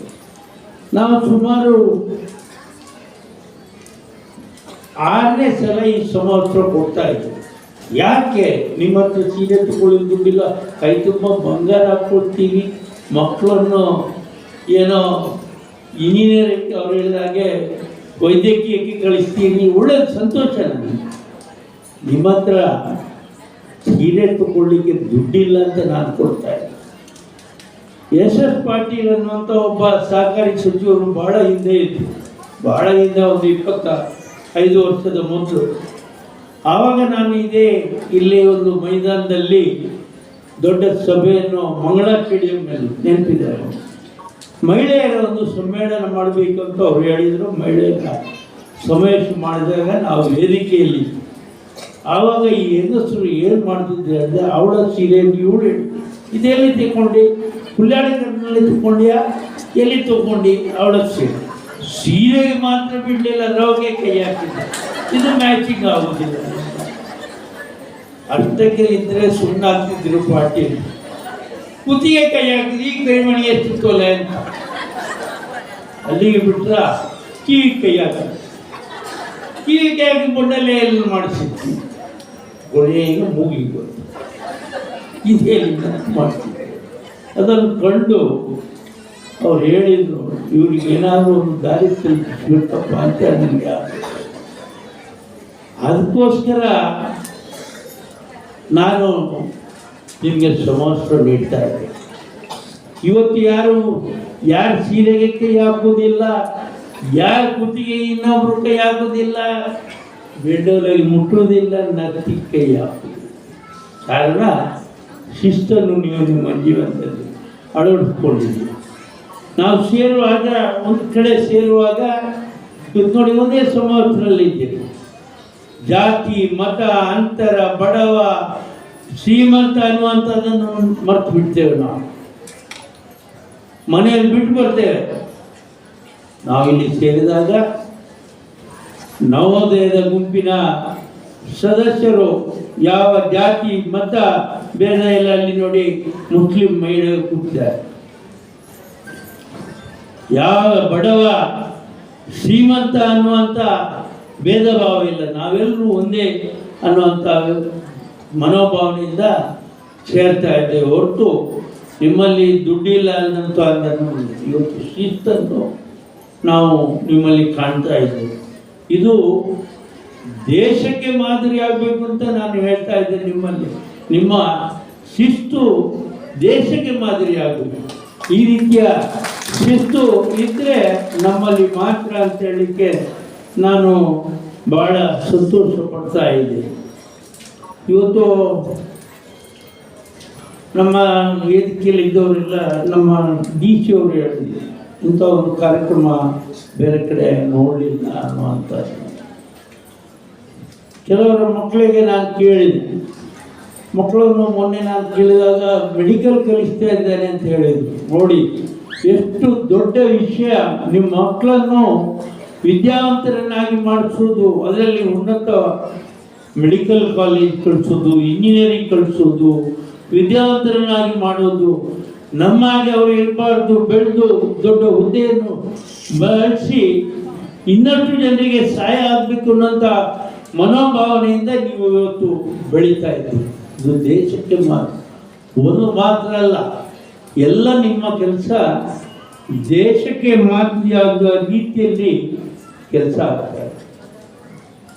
ನಾವು ಸುಮಾರು ಆರನೇ ಸಲ ಈ ಸಮವಸ್ತ್ರ ಕೊಡ್ತಾ ಇದ್ದೀವಿ ಯಾಕೆ? ನಿಮ್ಮ ಹತ್ರ ಸೀರೆ ತಗೊಳ್ಳಿ ದುಡ್ಡಿಲ್ಲ, ಕೈ ತುಂಬ ಬಂಗಾರ ಹಾಕ್ಕೊಡ್ತೀವಿ. ಮಕ್ಕಳನ್ನು ಏನೋ ಇಂಜಿನಿಯರಿಂಗ್ ಅವ್ರು ಹೇಳಿದಾಗೆ ವೈದ್ಯಕೀಯಕ್ಕೆ ಕಳಿಸ್ತೀನಿ ಒಳ್ಳೆ ಸಂತೋಷ ನನಗೆ ನಿಮ್ಮ ಹತ್ರ ಸೀರೆ ತಗೊಳ್ಳಿಕ್ಕೆ ದುಡ್ಡಿಲ್ಲ ಅಂತ ನಾನು ಕೊಡ್ತಾ ಎಸ್ ಎಸ್ ಪಾಟೀಲ್ ಅನ್ನುವಂಥ ಒಬ್ಬ ಸಹಕಾರಿ ಸಚಿವರು ಬಹಳ ಹಿಂದೆ ಇದ್ದರು ಬಹಳ ಹಿಂದೆ ಒಂದು ಇಪ್ಪತ್ತ ಐದು ವರ್ಷದ ಮೊದಲು. ಆವಾಗ ನಾನು ಇದೇ ಇಲ್ಲಿ ಒಂದು ಮೈದಾನದಲ್ಲಿ ದೊಡ್ಡ ಸಭೆಯನ್ನು ಮಂಗಳ ಸ್ಟೇಡಿಯಂನಲ್ಲಿ ನೆನಪಿದ್ದಾರೆ. ಮಹಿಳೆಯರ ಒಂದು ಸಮ್ಮೇಳನ ಮಾಡಬೇಕು ಅಂತ ಅವ್ರು ಹೇಳಿದರು. ಮಹಿಳೆಯರ ಸಮಾವೇಶ ಮಾಡಿದಾಗ ನಾವು ವೇದಿಕೆಯಲ್ಲಿ ಆವಾಗ ಈ ಹೆಂಗಸರು ಏನು ಮಾಡ್ತಿದ್ದೆ ಅಂದರೆ, ಅವಳ ಸೀರೆ ಇವಳು ಇದೆಲ್ಲಿ ತಗೊಂಡು ಹುಲ್ಲಾಡಿ ಕಟ್ಟಿನಲ್ಲಿ ತಗೊಂಡ್ಯಾ? ಎಲ್ಲಿ ತಗೊಂಡು? ಅವಳ ಸೀರೆ ಸೀರೆಗೆ ಮಾತ್ರ ಬಿಡಲಿಲ್ಲ ರವಿಗೆ ಕೈ ಹಾಕಿದ್ದ. ಇದು ಮ್ಯಾಚಿಂಗ್ ಆಗೋದಿಲ್ಲ. ಅಷ್ಟಕ್ಕೆ ಇದ್ರೆ ಸುಣ್ಣ ಹಾಕ್ತಿದ್ರು ಪಾಟೀಲ್. ಕುತ್ತಿಗೆ ಕೈ ಹಾಕಿದ್ರು, ಈಗ ಕೈಮಣಿ ಎಷ್ಟು ತೊಲೆ ಅಂತ. ಅಲ್ಲಿಗೆ ಬಿಟ್ರ? ಕಿವಿ ಕೈ ಹಾಕ ಕಿವಿ ಕೈ ಹಾಕಿ ಬೊಂಡಲ್ಲೇ ಎಲ್ಲ ಮಾಡಿಸಿದ್ವಿ. ಕೊನೆಗೆ ಮುಗಿದು ಇದೇ ಮಾಡ್ತಿದ್ದೆ ಅದನ್ನು ಕಂಡು ಅವ್ರು ಹೇಳಿದ್ರು, ಇವ್ರಿಗೆ ಏನಾದರೂ ಒಂದು ದಾರಿ ತಿಳ್ತಪ್ಪ ಅಂತ ನನಗೆ. ಅದಕ್ಕೋಸ್ಕರ ನಾನು ನಿಮಗೆ ಸಮವಸ್ತ್ರ ನೀಡ್ತಾ ಇದ್ದೆ ಇವತ್ತು ಯಾರು ಯಾರು ಸೀರೆಗೆ ಕೈ ಹಾಕೋದಿಲ್ಲ ಯಾರ ಕುತ್ತಿಗೆ ಇನ್ನೊಬ್ರು ಕೈ ಹಾಕೋದಿಲ್ಲ ಬೆಂಡೋಲಲ್ಲಿ ಮುಟ್ಟೋದಿಲ್ಲ ನತ್ತಿ ಕೈ ಹಾಕೋದಿಲ್ಲ ಕಾರಣ, ಶಿಸ್ತನ್ನು ನೀವು ನಿಮ್ಮ ಜೀವನದಲ್ಲಿ ಅಳವಡಿಸ್ಕೊಂಡಿದ್ದೀರಿ ನಾವು ಸೇರುವಾಗ, ಒಂದು ಕಡೆ ಸೇರುವಾಗ, ಇದು ನೋಡಿ ಒಂದೇ ಸಮವಸ್ತ್ರದಲ್ಲಿ ಇದ್ದೀರಿ ಜಾತಿ, ಮತ, ಅಂತರ, ಬಡವ, ಶ್ರೀಮಂತ ಅನ್ನುವಂಥದ್ದನ್ನು ಮರ್ತು ಬಿಡ್ತೇವೆ ನಾವು. ಮನೆಯಲ್ಲಿ ಬಿಟ್ಟು ಬರ್ತೇವೆ. ನಾವಿಲ್ಲಿ ಸೇರಿದಾಗ ನವೋದಯದ ಗುಂಪಿನ ಸದಸ್ಯರು ಯಾವ ಜಾತಿ, ಮತ ಭೇದ ಇಲ್ಲ ಅಲ್ಲಿ ನೋಡಿ ಮುಸ್ಲಿಂ ಮಹಿಳೆಯರು ಕೂತಿದ್ದಾರೆ. ಯಾವ ಬಡವ ಶ್ರೀಮಂತ ಅನ್ನುವಂಥ ಭೇದ ಭಾವ ಇಲ್ಲ. ನಾವೆಲ್ಲರೂ ಒಂದೇ ಅನ್ನುವಂಥ ಮನೋಭಾವನೆಯಿಂದ ಸೇರ್ತಾ ಇದ್ದೇವೆ. ಹೊರತು ನಿಮ್ಮಲ್ಲಿ ದುಡ್ಡಿಲ್ಲ ಅನ್ನಂತ ಇವತ್ತು ಶಿಸ್ತನ್ನು ನಾವು ನಿಮ್ಮಲ್ಲಿ ಕಾಣ್ತಾ ಇದ್ದೇವೆ. ಇದು ದೇಶಕ್ಕೆ ಮಾದರಿ ಆಗಬೇಕು ಅಂತ ನಾನು ಹೇಳ್ತಾ ಇದ್ದೇನೆ ನಿಮ್ಮಲ್ಲಿ. ನಿಮ್ಮ ಶಿಸ್ತು ದೇಶಕ್ಕೆ ಮಾದರಿ ಆಗಬೇಕು ಈ ರೀತಿಯ ಶಿಸ್ತು ಇದ್ದರೆ ನಮ್ಮಲ್ಲಿ ಮಾತ್ರ ಅಂತ ಹೇಳಲಿಕ್ಕೆ ನಾನು ಬಹಳ ಸಂತೋಷ ಪಡ್ತಾ ಇದ್ದೆ ಇವತ್ತು ನಮ್ಮ ವೇದಿಕೆಯಲ್ಲಿ ಇದ್ದವರೆಲ್ಲ ನಮ್ಮ ಡಿ ಸಿ ಅವರು ಹೇಳಿದ್ರು. ಇಂಥ ಒಂದು ಕಾರ್ಯಕ್ರಮ ಬೇರೆ ಕಡೆ ನೋಡಲಿಲ್ಲ ಅನ್ನುವಂಥದ್ದು. ಕೆಲವರ ಮಕ್ಕಳಿಗೆ ನಾನು ಕೇಳಿದೆ. ಮಕ್ಕಳನ್ನು ಮೊನ್ನೆ ನಾನು ಕೇಳಿದಾಗ ಮೆಡಿಕಲ್ ಕಲಿಸ್ತಾ ಇದ್ದೇನೆ ಅಂತ ಹೇಳಿದ್ರು. ನೋಡಿ, ಎಷ್ಟು ದೊಡ್ಡ ವಿಷಯ. ನಿಮ್ಮ ಮಕ್ಕಳನ್ನು ವಿದ್ಯಾವಂತರನ್ನಾಗಿ ಮಾಡಿಸೋದು ಅದರಲ್ಲಿ ಉನ್ನತ ಮೆಡಿಕಲ್ ಕಾಲೇಜ್ ಕಳಿಸೋದು ಇಂಜಿನಿಯರಿಂಗ್ ಕಳಿಸೋದು ವಿದ್ಯಾವಂತರನ್ನಾಗಿ ಮಾಡೋದು ನಮ್ಮ ಹಾಗೆ ಅವರು ಇರಬಾರ್ದು ಬೆಳೆದು ದೊಡ್ಡ ಹುದ್ದೆಯನ್ನು ಬಳಸಿ ಇನ್ನಷ್ಟು ಜನರಿಗೆ ಸಹಾಯ ಆಗಬೇಕು ಅನ್ನೋಂಥ ಮನೋಭಾವನೆಯಿಂದ ನೀವು ಇವತ್ತು ಬೆಳೀತಾ ಇದ್ದೀರಿ. ಇದು ದೇಶಕ್ಕೆ ಮಾತ್ರ. ಒಂದು ಮಾತ್ರ ಅಲ್ಲ, ಎಲ್ಲ ನಿಮ್ಮ ಕೆಲಸ ದೇಶಕ್ಕೆ ಮಾದರಿಯಾಗುವ ರೀತಿಯಲ್ಲಿ ಕೆಲಸ ಆಗ್ತದೆ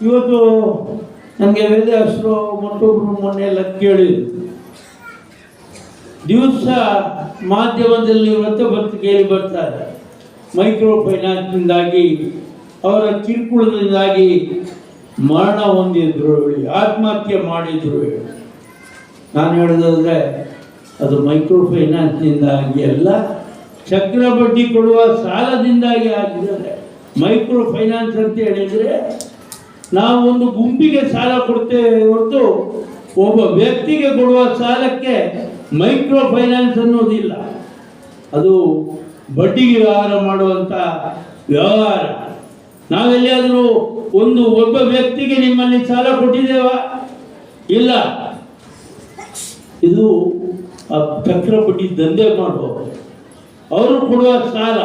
ಇವತ್ತು ನನಗೆ ವೇದವ್ಯಾಸರು ಮತ್ತೊಬ್ಬರು ಮೊನ್ನೆ ಎಲ್ಲ ಕೇಳಿದ್ರು. ದಿವಸ ಮಾಧ್ಯಮದಲ್ಲಿ ವೃತ್ತಪತ್ರಿಕೆಯಲ್ಲಿ ಬರ್ತಾರೆ ಮೈಕ್ರೋ ಫೈನಾನ್ಸ್ನಿಂದಾಗಿ, ಅವರ ಕಿರುಕುಳದಿಂದಾಗಿ ಮರಣ ಹೊಂದಿದ್ರು ಹೇಳಿ, ಆತ್ಮಹತ್ಯೆ ಮಾಡಿದ್ರು ಹೇಳಿ. ನಾನು ಹೇಳೋದಾದ್ರೆ ಅದು ಮೈಕ್ರೋ ಫೈನಾನ್ಸ್ನಿಂದಾಗಿ ಅಲ್ಲ ಚಕ್ರ ಬಡ್ಡಿ ಕೊಡುವ ಸಾಲದಿಂದಾಗಿ ಆಗಿದ್ದಾರೆ ಮೈಕ್ರೋ ಫೈನಾನ್ಸ್ ಅಂತ ಹೇಳಿದರೆ, ನಾವು ಒಂದು ಗುಂಪಿಗೆ ಸಾಲ ಕೊಡ್ತೇವೆ ಹೊರತು ಒಬ್ಬ ವ್ಯಕ್ತಿಗೆ ಕೊಡುವ ಸಾಲಕ್ಕೆ ಮೈಕ್ರೋ ಫೈನಾನ್ಸ್ ಅನ್ನೋದಿಲ್ಲ. ಅದು ಬಡ್ಡಿಗೆ ವ್ಯವಹಾರ ಮಾಡುವಂಥ ವ್ಯವಹಾರ. ನಾವೆಲ್ಲಿಯಾದರೂ ಒಂದು ಒಬ್ಬ ವ್ಯಕ್ತಿಗೆ ನಿಮ್ಮಲ್ಲಿ ಸಾಲ ಕೊಟ್ಟಿದ್ದೇವಾ? ಇಲ್ಲ. ಇದು ಆ ಚಕ್ರ ಬಡ್ಡಿ ದಂಧೆ ಮಾಡುವವರು. ಅವರು ಕೊಡುವ ಸಾಲ.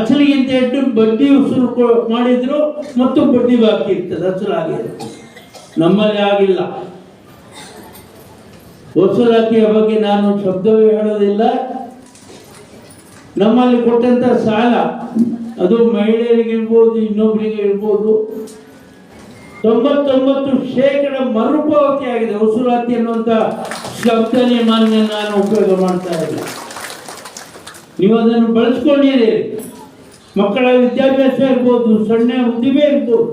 ಅಸಲಿಗಿಂತ ಹೆಚ್ಚು ಬಡ್ಡಿ ಉಸಿರು ಮಾಡಿದ್ರು ಮತ್ತು ಬಡ್ಡಿ ಬಾಕಿ ಇರ್ತದೆ ಅಸಲಾಗಿದೆ ನಮ್ಮಲ್ಲಿ ಆಗಿಲ್ಲ. ವಸೂಲಾತಿಯ ಬಗ್ಗೆ ನಾನು ಶಬ್ದವೇ ಹೇಳೋದಿಲ್ಲ. ನಮ್ಮಲ್ಲಿ ಕೊಟ್ಟಂತ ಸಾಲ ಅದು ಮಹಿಳೆಯರಿಗೆ ಇರ್ಬೋದು ಇನ್ನೊಬ್ಬರಿಗೆ ಇರ್ಬೋದು ತೊಂಬತ್ತೊಂಬತ್ತು ಶೇಕಡ ಮರುಪಾವತಿ ಆಗಿದೆ. ವಸೂಲಾತಿ ಅನ್ನುವಂಥ ಶಬ್ದನೇ ಮಾನ್ಯ ನಾನು ಉಪಯೋಗ ಮಾಡ್ತಾ ಇದ್ದೆ ನೀವು ಅದನ್ನು ಬಳಸ್ಕೊಂಡಿದ್ದೀರಿ ಮಕ್ಕಳ ವಿದ್ಯಾಭ್ಯಾಸ ಇರ್ಬೋದು, ಸಣ್ಣ ಉದ್ದಿಮೆ ಇರ್ಬೋದು.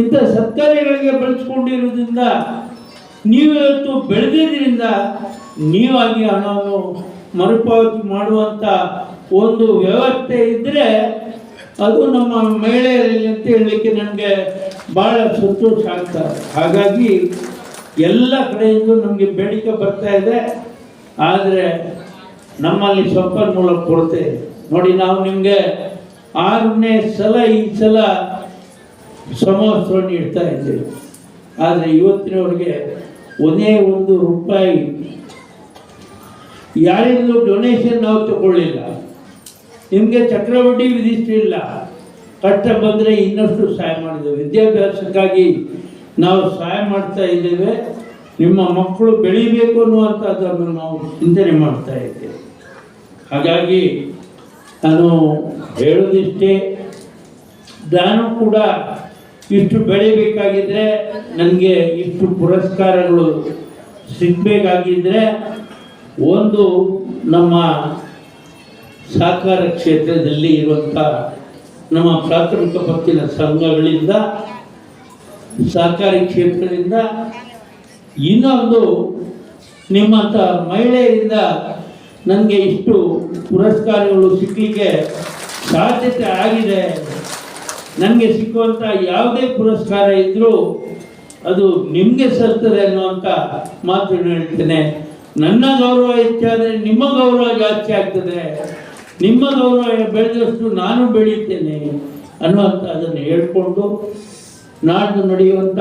ಇಂಥ ಸತ್ಕಾರ್ಯಗಳಿಗೆ ಬಳಸ್ಕೊಂಡಿರೋದ್ರಿಂದ ನೀವು ಇವತ್ತು ಬೆಳೆದಿದ್ದರಿಂದ ನೀವಾಗಿ ಹಣವನ್ನು ಮರುಪಾವತಿ ಮಾಡುವಂಥ ಒಂದು ವ್ಯವಸ್ಥೆ ಇದ್ದರೆ ಅದು ನಮ್ಮ ಮಹಿಳೆಯರಲ್ಲಿ ಅಂತ ಹೇಳಲಿಕ್ಕೆ ನನಗೆ ಭಾಳ ಸಂತೋಷ ಆಗ್ತದೆ ಹಾಗಾಗಿ ಎಲ್ಲ ಕಡೆಯಿಂದ ನಮಗೆ ಬೇಡಿಕೆ ಬರ್ತಾ ಇದೆ. ಆದರೆ ನಮ್ಮಲ್ಲಿ ಸಂಪನ್ಮೂಲ ಇದೆ. ನೋಡಿ, ನಾವು ನಿಮಗೆ ಆರನೇ ಸಲ ಈ ಸಲ ಸಮವಸ್ತ್ರ ನೀಡ್ತಾ ಇದ್ದೇವೆ. ಆದರೆ ಇವತ್ತಿನವರಿಗೆ ಒಂದೇ ಒಂದು ರೂಪಾಯಿ ಯಾರಿಂದಲೂ ಡೊನೇಷನ್ ನಾವು ತಗೊಳ್ಳಿಲ್ಲ. ನಿಮಗೆ ಚಕ್ರವಡ್ಡಿ ವಿಧಿಸಲಿಲ್ಲ ಕಷ್ಟ ಬಂದರೆ ಇನ್ನಷ್ಟು ಸಹಾಯ ಮಾಡಿದ್ದೇವೆ ವಿದ್ಯಾಭ್ಯಾಸಕ್ಕಾಗಿ ನಾವು ಸಹಾಯ ಮಾಡ್ತಾ ಇದ್ದೇವೆ. ನಿಮ್ಮ ಮಕ್ಕಳು ಬೆಳಿಬೇಕು ಅನ್ನುವಂಥದ್ದನ್ನು ನಾವು ಚಿಂತನೆ ಮಾಡ್ತಾ ಇದ್ದೇವೆ. ಹಾಗಾಗಿ ನಾನು ಹೇಳೋದಿಷ್ಟೇ ನಾನು ಕೂಡ ಇಷ್ಟು ಬೆಳಿಬೇಕಾಗಿದ್ರೆ ನನಗೆ ಇಷ್ಟು ಪುರಸ್ಕಾರಗಳು ಸಿಗಬೇಕಾಗಿದ್ದರೆ ಒಂದು ನಮ್ಮ ಸಹಕಾರ ಕ್ಷೇತ್ರದಲ್ಲಿ ಇರುವಂಥ ನಮ್ಮ ಪ್ರಾಥಮಿಕ ಪತ್ತಿನ ಸಂಘಗಳಿಂದ, ಸಹಕಾರಿ ಕ್ಷೇತ್ರದಿಂದ ಇನ್ನೊಂದು ನಿಮ್ಮಂಥ ಮಹಿಳೆಯರಿಂದ ನನಗೆ ಇಷ್ಟು ಪುರಸ್ಕಾರಗಳು ಸಿಕ್ಕಲಿಕ್ಕೆ ಸಾಧ್ಯತೆ ಆಗಿದೆ. ನನಗೆ ಸಿಕ್ಕುವಂಥ ಯಾವುದೇ ಪುರಸ್ಕಾರ ಇದ್ದರೂ ಅದು ನಿಮಗೆ ಸಲ್ತದೆ ಅನ್ನುವಂಥ ಮಾತನ್ನು ಹೇಳ್ತೇನೆ. ನನ್ನ ಗೌರವ ಹೆಚ್ಚಾದರೆ ನಿಮ್ಮ ಗೌರವ ಜಾಸ್ತಿ ಆಗ್ತದೆ. ನಿಮ್ಮ ಗೌರವ ಬೆಳೆದಷ್ಟು ನಾನು ಬೆಳೀತೇನೆ ಅನ್ನುವಂಥ ಅದನ್ನು ಹೇಳ್ಕೊಂಡು ನಾಡ್ದು ನಡೆಯುವಂಥ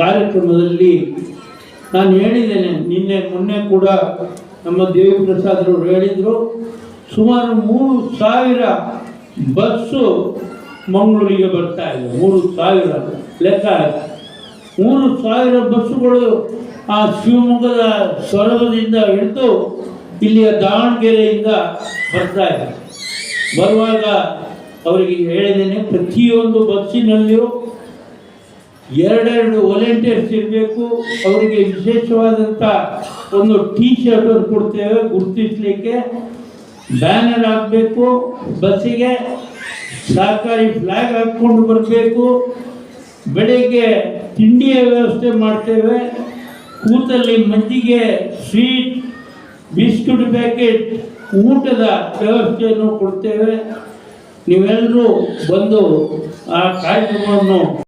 ಕಾರ್ಯಕ್ರಮದಲ್ಲಿ ನಾನು ಹೇಳಿದ್ದೇನೆ, ನಿನ್ನೆ ಮೊನ್ನೆ ಕೂಡ ನಮ್ಮ ದೇವಿ ಪ್ರಸಾದರವರು ಹೇಳಿದರು, ಸುಮಾರು ಮೂರು ಸಾವಿರ ಬಸ್ಸು ಮಂಗಳೂರಿಗೆ ಬರ್ತಾ ಇದೆ, ಮೂರು ಸಾವಿರ ಲೆಕ್ಕ. ಮೂರು ಸಾವಿರ ಬಸ್ಸುಗಳು ಆ ಶಿವಮೊಗ್ಗದ ಸೊರಗದಿಂದ ಹಿಡಿದು ಇಲ್ಲಿಯ ದಾವಣಗೆರೆಯಿಂದ ಬರ್ತಾ ಇದೆ ಬರುವಾಗ ಅವರಿಗೆ ಹೇಳಿದ್ದೇನೆ, ಪ್ರತಿಯೊಂದು ಬಸ್ಸಿನಲ್ಲಿಯೂ ಎರಡೆರಡು ವಾಲಂಟಿಯರ್ಸ್ ಇರಬೇಕು. ಅವರಿಗೆ ವಿಶೇಷವಾದಂಥ ಒಂದು ಟೀ ಶರ್ಟ್ ಕೊಡ್ತೇವೆ, ಗುರುತಿಸಲಿಕ್ಕೆ. ಬ್ಯಾನರ್ ಹಾಕಬೇಕು, ಬಸ್ಸಿಗೆ ಸರ್ಕಾರಿ ಫ್ಲ್ಯಾಗ್ ಹಾಕ್ಕೊಂಡು ಬರಬೇಕು. ಬೆಳಿಗ್ಗೆ ತಿಂಡಿಯ ವ್ಯವಸ್ಥೆ ಮಾಡ್ತೇವೆ. ಕೂತಲ್ಲಿ ಮಜ್ಜಿಗೆ ಸ್ವೀಟ್ ಬಿಸ್ಕುಟ್ ಪ್ಯಾಕೆಟ್ ಊಟದ ವ್ಯವಸ್ಥೆಯನ್ನು ಕೊಡ್ತೇವೆ. ನೀವೆಲ್ಲರೂ ಬಂದು ಆ ಕಾರ್ಯಕ್ರಮವನ್ನು